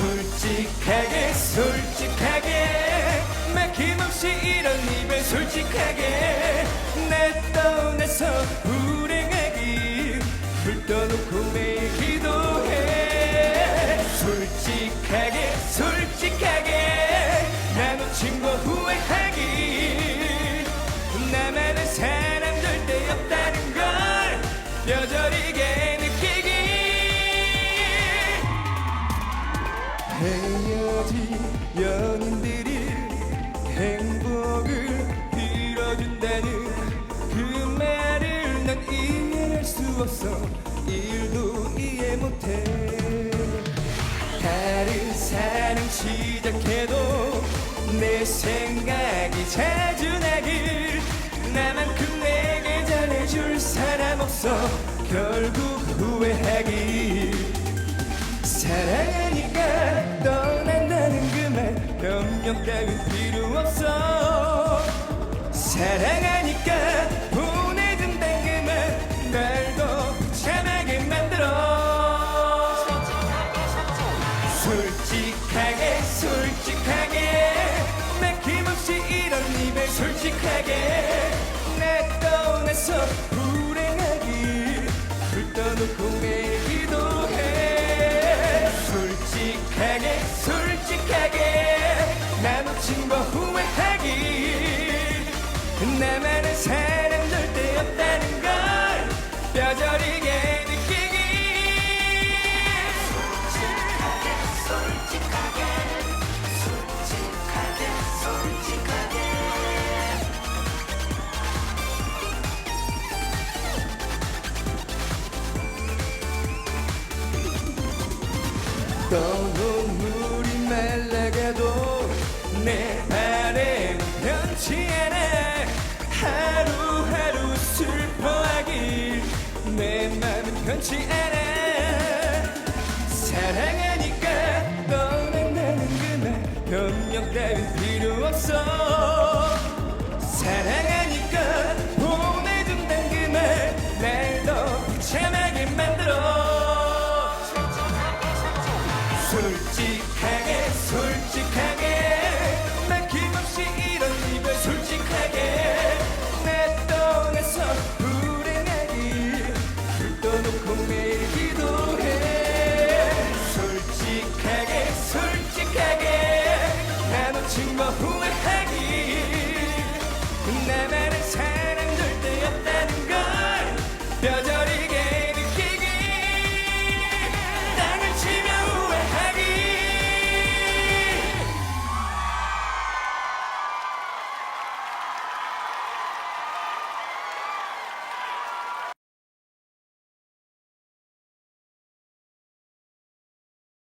솔직하게 솔직하게. 막힘없이 이런 입에 솔직하게. 내 떠나서 불행하길 불떠놓고 매일 기도해. 솔직하게 솔직하게. 나 놓친 거 후회하길 헤어진 연인들이 행복을 빌어준다는 그 말을 난 이해할 수 없어 일도 이해 못해. 다른 사랑 시작해도 내 생각이 자주 나길 나만큼 내게 잘해줄 사람 없어 결국 후회하길 사랑하 변명 따윈 필요 없어. 사랑하니까 보내준다는 그말 날더 참하게 만들어. 솔직하게 솔직하게. 막힘없이 이런 입에 솔직하게 나만의 사랑 절대 없다는 걸 뼈저리게 느끼길 또 눈물이 말라가 흔치 않아 사랑하니까 떠난다는 그날 변명 따윈 필요 없어. 사랑하니까 보내준단 그말 날더 참하게 만들어. 솔 후회하기 내